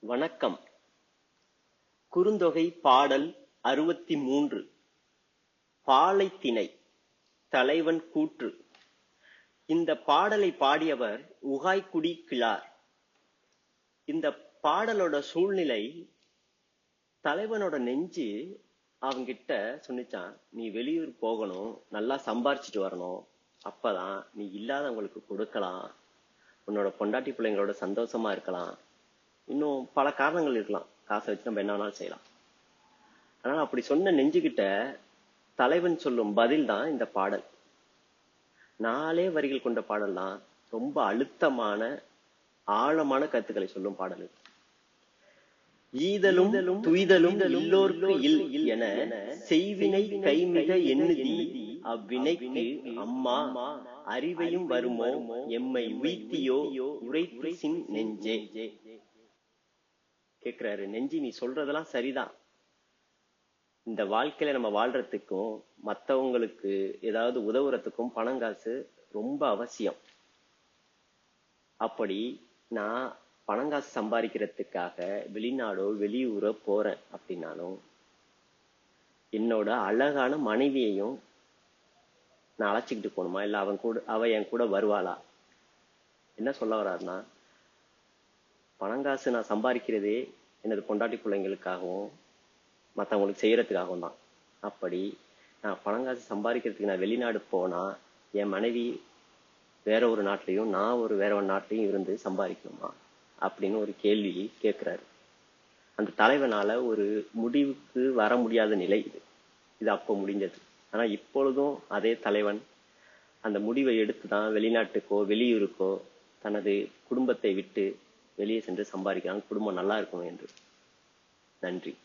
வணக்கம். குறுந்தொகை பாடல் அறுபத்தி மூன்று பாலைத்திணை தலைவன் கூற்று. இந்த பாடலை பாடியவர் உகாய்குடி கிழார். இந்த பாடலோட சூழ்நிலை தலைவனோட நெஞ்சு அவங்கிட்ட சொன்னிச்சான் நீ வெளியூர் போகணும் நல்லா சம்பாரிச்சிட்டு வரணும். அப்பதான் நீ இல்லாதவங்களுக்கு கொடுக்கலாம். உன்னோட பொண்டாட்டி பிள்ளைங்களோட சந்தோஷமா இருக்கலாம். இன்னும் பல காரணங்கள் இருக்கலாம். காசை வச்சு நம்ம என்ன வேணாலும் செய்யலாம். அதனால அப்படி சொன்ன நெஞ்சுகிட்ட தலைவன் சொல்லும் பதில் தான் இந்த பாடல். நாலே வரிகள் கொண்ட பாடல் தான் ரொம்ப அழுத்தமான ஆழமான கருத்துக்களை சொல்லும் பாடல். ஈதலும் துய்தலும் இல்லோர்க்கு இல் இல் என செய்வினை கைமிக எண்ணுதி அவ்வினைக்கு அம்மா அறிவையும் வருமோ எம்மை உய்த்தியோ உரைத்து சின் நெஞ்சே. கேட்கிறாரு நெஞ்சி நீ சொல்றதெல்லாம் சரிதான். இந்த வாழ்க்கையில நம்ம வாழ்றதுக்கும் மற்றவங்களுக்கு ஏதாவது உதவுறதுக்கும் பணம் காசு ரொம்ப அவசியம். அப்படி நான் பணங்காசு சம்பாதிக்கிறதுக்காக வெளிநாடோ வெளியூரோ போறேன் அப்படின்னாலும் என்னோட அழகான மனைவியையும் நான் அழைச்சிக்கிட்டு போகணுமா? இல்லை அவன் கூட அவ என் கூட வருவாளா? என்ன சொல்ல வர்றாருன்னா பணங்காசு நான் சம்பாதிக்கிறதே எனது பொண்டாட்டி பிள்ளைங்களுக்காகவும் மற்றவங்களுக்கு செய்கிறதுக்காகவும் தான். அப்படி நான் பணங்காசு சம்பாதிக்கிறதுக்கு நான் வெளிநாடு போனால் என் மனைவி வேற ஒரு நாட்டிலையும் நான் ஒரு வேற ஒரு நாட்டிலையும் இருந்து சம்பாதிக்கணுமா? அப்படின்னு ஒரு கேள்வி கேட்குறாரு. அந்த தலைவனால் ஒரு முடிவுக்கு வர முடியாத நிலை இது. இது அப்போ முடிஞ்சது. ஆனால் இப்பொழுதும் அதே தலைவன் அந்த முடிவை எடுத்து தான் வெளிநாட்டுக்கோ வெளியூருக்கோ தனது குடும்பத்தை விட்டு வெளியே சென்று சம்பாதிக்கிறாங்க. குடும்பம் நல்லா இருக்கும் என்று. நன்றி.